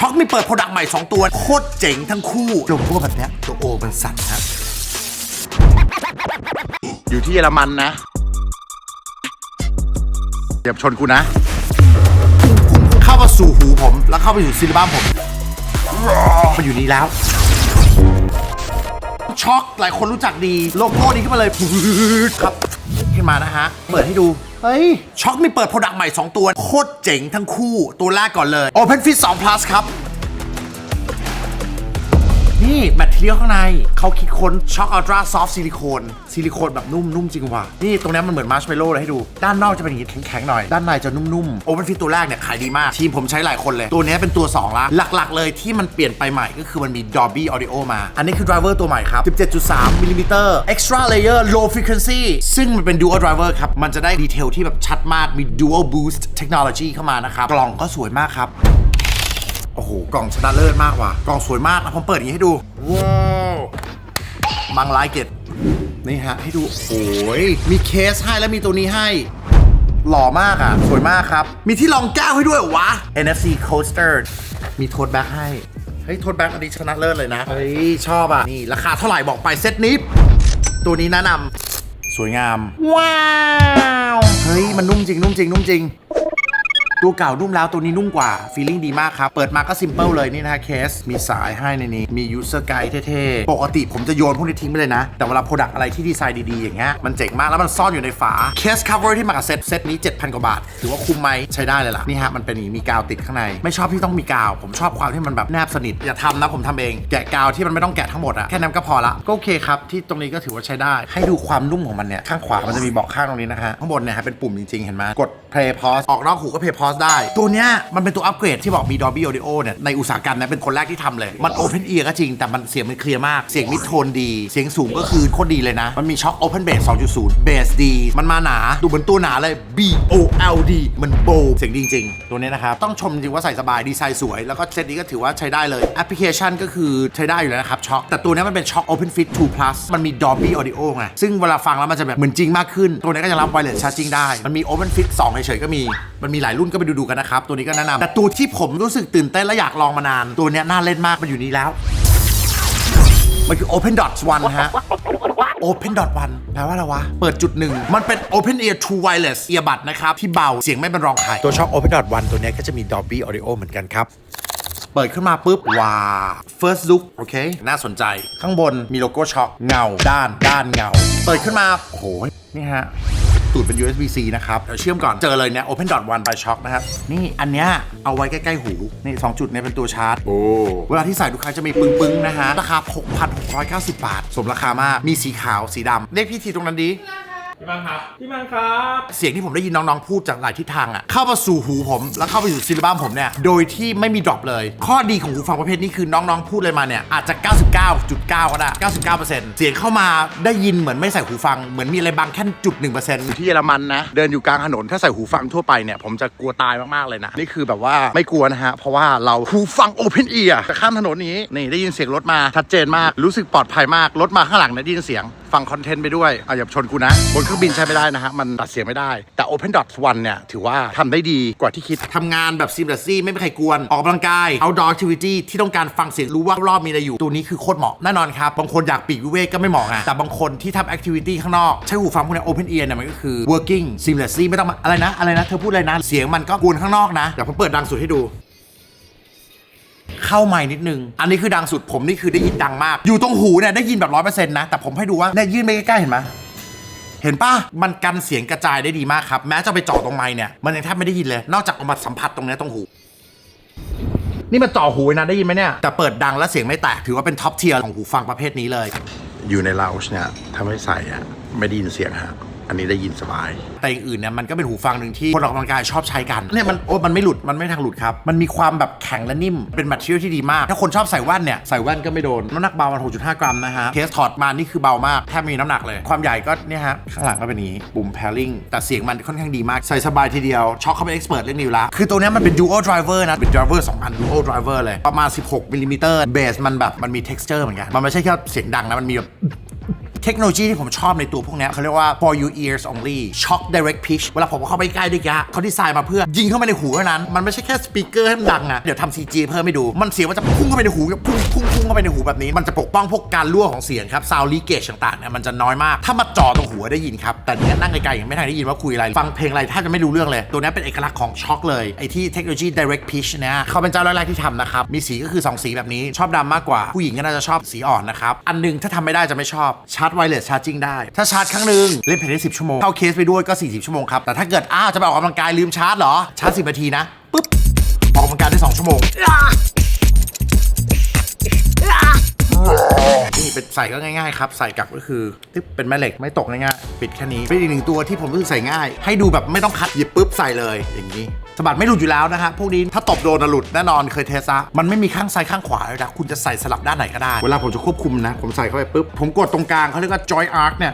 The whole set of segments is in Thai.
ช็อกมีเปิดโปรดักต์ใหม่ 2 ตัว โคตรเจ๋งทั้งคู่โลโก้แบบเนี้ยตัวโอมันสั่นนะอยู่ที่เยอรมันนะอย่าชนกูนะ เข้ามาสู่หูผม แล้วเข้าไปสู่ซิลิบัมผมมาอยู่นี่แล้ว ช็อกหลายคนรู้จักดี โลโก้นี้ขึ้นมาเลยครับขึ้นมานะฮะ เปิดให้ดู เฮ้ย ช็อกมีเปิดโปรดักต์ใหม่ 2 ตัว โคตรเจ๋งทั้งคู่ตัวแรกก่อนเลย Open Fit 2 Plus ครับ นี่แมทเทียลข้างในเขาคิดค้นช็อกอัลตราซอฟต์ซิลิโคนซิลิโคนแบบนุ่มนุ่มจริงว่ะ นี่ตรงนี้มันเหมือนมาร์ชเมลโล่เลยให้ดู ด้านนอกจะเป็นอย่างนี้แข็งๆหน่อย ด้านในจะนุ่มๆโอเ n นฟิตตัวแรกเนี่ยขายดีมาก ทีมผมใช้หลายคนเลย ตัวนี้เป็นตัว 2 ละ หลักๆ เลยที่มันเปลี่ยนไปใหม่ก็คือมันมี Dolby Audio มา อันนี้คือ driver ตัวใหม่ครับ 17.3มิลลิมิเตอร์ extra layer low frequency ซึ่งมันเป็น dual driver ครับมันจะได้ดีเทลที่แบบชัดมากมี dual boost technology เข้ามานะครับกล่องก็สวยมากครับ โอ้โห กล่องชนะเลิศมากว่ะ กล่องสวยมากนะผมเปิดอย่างนี้ให้ดู ว้าวมังไลเกตนี่ฮะ ให้ดู โอ้ยมีเคสให้แล้วมีตัวนี้ให้ หล่อมากอะ สวยมากครับ มีที่รองแก้วให้ด้วยเหรอวะ NFC Coaster มีโทษแบ็คให้ เฮ้ย โทษแบ็คอันนี้ชนะเลิศเลยนะ เฮ้ย ชอบอะ นี่ ราคาเท่าไหร่บอกไปเซตนี้ ตัวนี้แนะนำสวยงาม ว้าว เฮ้ย มันนุ่มจริง นุ่มจริง นุ่มจริง ตัวเก่านุ่มแล้วตัวนี้นุ่มกว่าฟีลลิ่งดีมากครับ เปิดมาก็ซิมเ l ิลเลยนี่นะฮะเคส มีสายให้ในนี้ มียูเซอร์ไกด์เท่ๆ ปกติผมจะโยนพวกนี้ทิ้งไปเลยนะ แต่เวลาโปรดักอะไรที่ดีไซน์ดีๆ อย่างเงี้ยมันเจ๋งมากแล้วมันซ่อนอยู่ในฝาเคสคัฟเวอร์ที่มากับเซตเซตนี้ 7,000 กว่าบาท ถือว่าคุ้มไหมใช้ได้เลยล่ะนี่ฮะมันเป็นนี้มีกาวติดข้างใน ไม่ชอบที่ต้องมีกาว ผมชอบความที่มันแบบแนบสนิทอย่าทำนะผมทำเองแกะกาวที่มันไม่ต้องแกะทั้งหมดอะแค่นั้นก็พอละก็โอเคครับที่ตรงนี้ก็ถือว่าใช้ได้ ให้ดูความนุ่มของมันเนี่ยข้างขวามันจะมีบอกข้างตรงนี้นะฮะข้างบนเนี่ยฮะเป็นปุ่มจริงๆเห็นไหมกด play pause ออกนอกหูก็ play pause ได้ ตัวเนี้ยมันเป็นตัวอัปเกรดที่บอกมี Dolby Audio เนี่ยในอุตสาหกรรมนะเป็นคนแรกที่ทำเลย มัน Open Ear ก็จริง แต่มันเสียงมันเคลียร์มาก เสียงมิดโทนดี เสียงสูงก็คือโคตรดีเลยนะ มันมีช็อค Open Bass 2.0 Bass ดี มันมาหนา ดูเหมือนตัวหนาเลย B O L D มันโบเสียงดีจริงๆ ตัวเนี้ยนะครับ ต้องชมจริงว่าใส่สบาย ดีไซน์สวย แล้วก็เซตนี้ก็ถือว่าใช้ได้เลย แอปพลิเคชันก็คือใช้ได้อยู่แล้วนะครับช็อค แต่ตัวเนี้ยมันเป็นช็อค Open Fit 2 Plus มันมี Dolby Audio ไง ซึ่งเวลาฟังแล้วมันจะแบบเหมือนจริงมากขึ้น ตัวเนี้ยก็จะรับ wireless charging ได้ มันมี Open Fit 2เฉยๆก็มี มันมีหลายรุ่นก็ไปดูๆกันนะครับ ตัวนี้ก็แนะนำแต่ตัวที่ผมรู้สึกตื่นเต้นและอยากลองมานาน ตัวเนี้ยน่าเล่นมากมันอยู่นี่แล้ว มันคือ Open Dots 1ฮะ Open Dot 1แปลว่าอะไรวะ เปิดจุดหนึ่ง มันเป็น Open Ear True Wireless Earbud นะครับ ที่เบาเสียงไม่เป็นรองใครตัวช่อง Open Dot 1ตัวเนี้ยก็จะมี Dolby Audio เหมือนกันครับเปิดขึ้นมาปุ๊บ ว้า first look โอเค น่าสนใจ ข้างบนมีโลโก้ช็อคเงา ด้าน ด้านเงา เปิดขึ้นมา โอ้โห นี่ฮะ ตูดเป็น USB-C นะครับ เดี๋ยวเชื่อมก่อน เจอเลยเนี่ย Open Dot 1 by Shock นะครับ นี่อันเนี้ยเอาไว้ใกล้ ๆ หู นี่2จุดเนี่ยเป็นตัวชาร์จ โอ้ เวลาที่ใส่ทุกครั้งจะมีปึ้ง ๆ นะฮะ ราคา 6,690 บาท สมราคามาก มีสีขาว สีดำเรียกพี่ทีตรงนั้นดี พี่มังครับ พี่มังครับ เสียงที่ผมได้ยินน้องๆพูดจากหลายทิศทางอะเข้ามาสู่หูผม แล้วเข้าไปสู่ซิลิบัมผมเนี่ยโดยที่ไม่มีดรอปเลย ข้อดีของหูฟังประเภทนี้คือน้องๆพูดเลยมาเนี่ยอาจจะ 99.9 ก็ได้ 99%เสียงเข้ามาได้ยินเหมือนไม่ใส่หูฟังเหมือนมีอะไรบางแค่จุด1%อยู่ที่เยอรมันนะเดินอยู่กลางถนนถ้าใส่หูฟังทั่วไปเนี่ยผมจะกลัวตายมากๆเลยนะนี่คือแบบว่าไม่กลัวนะฮะเพราะว่าเราหูฟัง Open Ear จะข้ามถนนนี้นี่ได้ยินเสียงรถมาชัดเจนมากรู้สึกปลอดภัยมากรถมาข้างหลังเนี่ยได้ยินเสียงฟังคอนเทนต์ไปด้วยอะอย่าชนกูนะ บนเครื่องบินใช้ไม่ได้นะฮะ มันตัดเสียงไม่ได้ แต่ Open Dot 1เนี่ย ถือว่าทำได้ดีกว่าที่คิดทำงานแบบ seamlessly ไม่มีใครกวน ออกกำลังกาย outdoor activity ที่ต้องการฟังเสียงรู้ว่ารอบมีอะไรอยู่ ตัวนี้คือโคตรเหมาะแน่นอนครับ บางคนอยากปีกวิเวกก็ไม่เหมาะไงแต่บางคนที่ทำ activity ข้างนอก ใช้หูฟังพวกนี้ Open Ear เนี่ยมันก็คือ working seamlessly ไม่ต้องมาอะไรนะอะไรนะเธอพูดอะไรนะเสียงมันก็กวนข้างนอกนะเดี๋ยวผมเปิดดังสุดให้ดู เข้าไม้นิดนึง อันนี้คือดังสุดผมนี่คือได้ยินดังมาก อยู่ตรงหูเนี่ยได้ยินแบบร้อยเปอร์เซ็นต์นะ แต่ผมให้ดูว่าเนี่ยยื่นไปใกล้ๆเห็นไหมเห็นปะมันกันเสียงกระจายได้ดีมากครับ แม้จะไปเจ่อตรงไม้เนี่ย มันยังแทบไม่ได้ยินเลย นอกจากเอามาสัมผัสตรงเนี้ยตรงหู นี่มันจ่อหูไว้นะได้ยินไหมเนี่ย แต่เปิดดังแล้วเสียงไม่แตก ถือว่าเป็นท็อปเทียร์ของหูฟังประเภทนี้เลย อยู่ในลาวช์เนี่ยถ้าไม่ใส่อะไม่ได้ยินเสียงฮะ อันนี้ได้ยินสบาย แต่อย่างอื่นเนี่ยมันก็เป็นหูฟังหนึ่งที่คนออกกำลังกายชอบใช้กันเนี่ยมันโอ้มันไม่หลุดมันไม่ทางหลุดครับ มันมีความแบบแข็งและนิ่มเป็นแมทเทียลที่ดีมาก ถ้าคนชอบใส่แว่นเนี่ยใส่แว่นก็ไม่โดนน้ำหนักเบามัน6.5 กรัมนะฮะเคสถอดมานี่คือเบามากแทบไม่มีน้ำหนักเลย ความใหญ่ก็เนี่ยฮะข้างหลังก็เป็นอย่างนี้ปุ่ม pairing แต่เสียงมันค่อนข้างดีมากใส่สบายทีเดียวช็อคเขาเป็น expert เรื่องนี้อยู่แล้วคือตัวเนี้ยมันเป็น dual driver นะเป็น driver 2อัน dual driver เลยประมาณ 16มิลลิมิเตอร์เบสมันแบบมันมี texture เหมือนกันมันไม่ใช่แค่เสียงดังนะมันมีแบบ เทคโนโลยีที่ผมชอบในตัวพวกนี้เขาเรียกว่า for your ears only shock direct pitch เวลาผมเข้าไปใกล้ด้วยกะเขาดีไซน์มาเพื่อยิงเข้าไปในหูเท่านั้น มันไม่ใช่แค่สปีกเกอร์ให้มันดังอะเดี๋ยวทำ CG เพิ่มให้ดู มันเสียงมันจะพุ่งเข้าไปในหูพุ่งพุ่งพุ่งเข้าไปในหูแบบนี้ มันจะปกป้องพวกการรั่วของเสียงครับ sound leakage ต่างๆเนี่ยมันจะน้อยมาก ถ้ามาจ่อตรงหัวได้ยินครับ แต่เนี้ยนั่งไกลๆยังไม่ทันได้ยินว่าคุยอะไร ฟังเพลงอะไรถ้าจะไม่รู้เรื่องเลย ตัวนี้เป็นเอกลักษณ์ของช็อคเลยไอ้ที่เทคโนโลยี direct pitch เนี่ยเขาเป็นเจ้าแรกๆที่ทำนะครับมีสีก็คือ 2 สีแบบนี้ชอบดำมากกว่าผู้หญิงก็น่าจะชอบสีอ่อนนะครับอันนึงถ้าทำไม่ได้จะไม่ชอบชาร์จไวเลสชาร์จิ่งได้ ถ้าชาร์จครั้งหนึ่งเล่นเพลงได้10ชั่วโมง เข้าเคสไปด้วยก็ 40 ชั่วโมงครับ แต่ถ้าเกิด อ้าว จะไปออกกำลังกายลืมชาร์จเหรอ ชาร์จ 10 นาทีนะ ปุ๊บ ออกกำลังกายได้ 2 ชั่วโมง นี่เป็นใส่ก็ง่ายๆครับ ใส่กลับก็คือตึ๊บเป็นแม่เหล็กไม่ตกง่ายๆปิดแค่นี้เป็นอีกหนึ่งตัวที่ผมรู้สึกใส่ง่าย ให้ดูแบบไม่ต้องคัดหยิบปุ๊บใส่เลยอย่างนี้ สะบัดไม่หลุดอยู่แล้วนะฮะพวกนี้ถ้าตบโดนนะหลุดแน่นอนเคยเทสซะมันไม่มีข้างซ้ายข้างขวาเลยนะคุณจะใส่สลับด้านไหนก็ได้ เวลาผมจะควบคุมนะ ผมใส่เข้าไปปุ๊บผมกดตรงกลางเขาเรียกว่า joy arc เนี่ย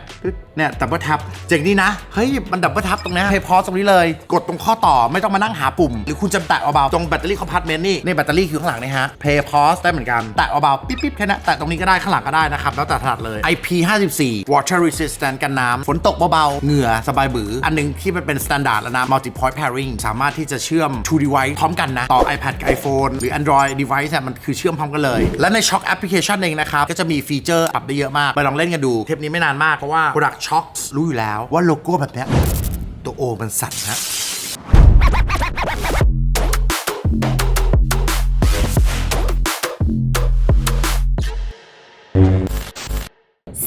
เนี่ยดับเบิลทับเจ๋งดีนะ เฮ้ย มันดับเบิลทับตรงเนี้เพย์พอตรงนี้เลย กดตรงข้อต่อไม่ต้องมานั่งหาปุ่ม หรือคุณจะแตะเบาๆตรงแบตเตอรี่คอมพาร์ตเมนต์นี่นี่แบตเตอรี่คือข้างหลังนี่ฮะเพย์พอสได้เหมือนกัน แตะเบาๆปิ๊บๆแค่นั้นแตะตรงนี้ก็ได้ข้างหลังก็ได้นะครับ แล้วแต่ถนัดเลย IP 54 water resistant กันน้ำฝนตกเบาๆเหงื่อสบายบือ อันหนึงที่มันเป็น standard แล้วนะ multi point pairing สามารถที่จะเชื่อม two device พร้อมกันนะต่อ iPad กับ iPhone หรือ Android device เนี่ยมันคือเชื่อมพร้อมกันเลย และใน Shock application เองนะครับก็จะมีฟีเจอร์ปรับได้เยอะมากไปลองเล่นกันดูเทปนี้ไม่นานมากเพราะว่า Product ช็อกรู้อยู่แล้วว่าโลโก้แบบเนี้ยตัวโอมันสั่นฮะ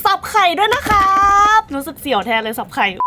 สับไข่ด้วยนะครับ รู้สึกเสียวแทนเลยสับไข่